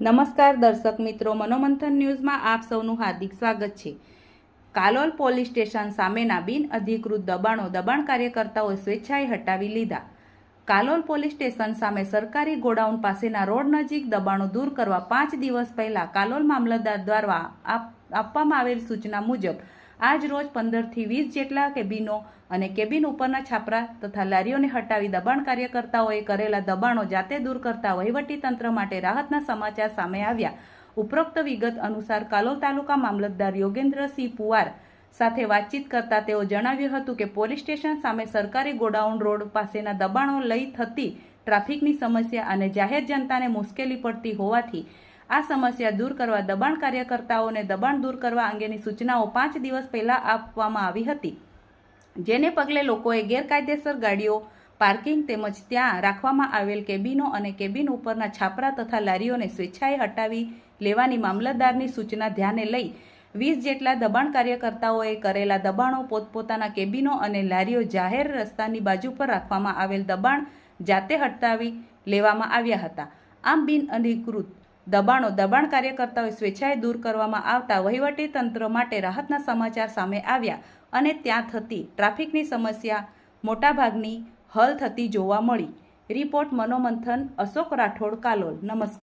નમસ્કાર દર્શક મિત્રો, મનોમંથન ન્યૂઝમાં આપ સૌનું હાર્દિક સ્વાગત છે. કાલોલ પોલીસ સ્ટેશન સામેના બિનઅધિકૃત દબાણો દબાણ કાર્યકર્તાઓએ સ્વેચ્છાએ હટાવી લીધા. કાલોલ પોલીસ સ્ટેશન સામે સરકારી ગોડાઉન પાસેના રોડ નજીક દબાણો દૂર કરવા પાંચ દિવસ પહેલા કાલોલ મામલતદાર દ્વારા આપ- આપવામાં આવેલ સૂચના મુજબ આજ રોજ પંદરથી વીસ જેટલા કેબિનો અને કેબિન ઉપરના છાપરા તથા લારીઓને હટાવી દબાણ કાર્યકર્તાઓએ કરેલા દબાણો જાતે દૂર કરતા વહીવટી તંત્ર માટે રાહતના સમાચાર સામે આવ્યા. ઉપરોક્ત વિગત અનુસાર કાલોલ તાલુકા મામલતદાર યોગેન્દ્રસિંહ પુવાર સાથે વાતચીત કરતા તેઓ જણાવ્યું હતું કે પોલીસ સ્ટેશન સામે સરકારી ગોડાઉન રોડ પાસેના દબાણો લઈ થતી ટ્રાફિકની સમસ્યા અને જાહેર જનતાને મુશ્કેલી પડતી હોવાથી આ સમસ્યા દૂર કરવા દબાણ કાર્યકર્તાઓને દબાણ દૂર કરવા અંગેની સૂચનાઓ પાંચ દિવસ પહેલાં આપવામાં આવી હતી. જેને પગલે લોકોએ ગેરકાયદેસર ગાડીઓ, પાર્કિંગ તેમજ ત્યાં રાખવામાં આવેલ કેબિનો અને કેબિન ઉપરના છાપરા તથા લારીઓને સ્વેચ્છાએ હટાવી લેવાની મામલતદારની સૂચના ધ્યાને લઈ વીસ જેટલા દબાણ કાર્યકર્તાઓએ કરેલા દબાણો પોતપોતાના કેબિનો અને લારીઓ જાહેર રસ્તાની બાજુ પર રાખવામાં આવેલ દબાણ જાતે હટાવી લેવામાં આવ્યા હતા. આમ બિનઅધિકૃત દબાણો દબાણ કાર્યકર્તાઓ સ્વેચ્છાએ દૂર કરવામાં આવતા વહીવટી તંત્ર માટે રાહતના સમાચાર સામે આવ્યા અને ત્યાં થતી ટ્રાફિકની સમસ્યા મોટાભાગની હલ થતી જોવા મળી. રિપોર્ટ મનોમંથન અશોક રાઠોડ, કાલોલ. નમસ્કાર.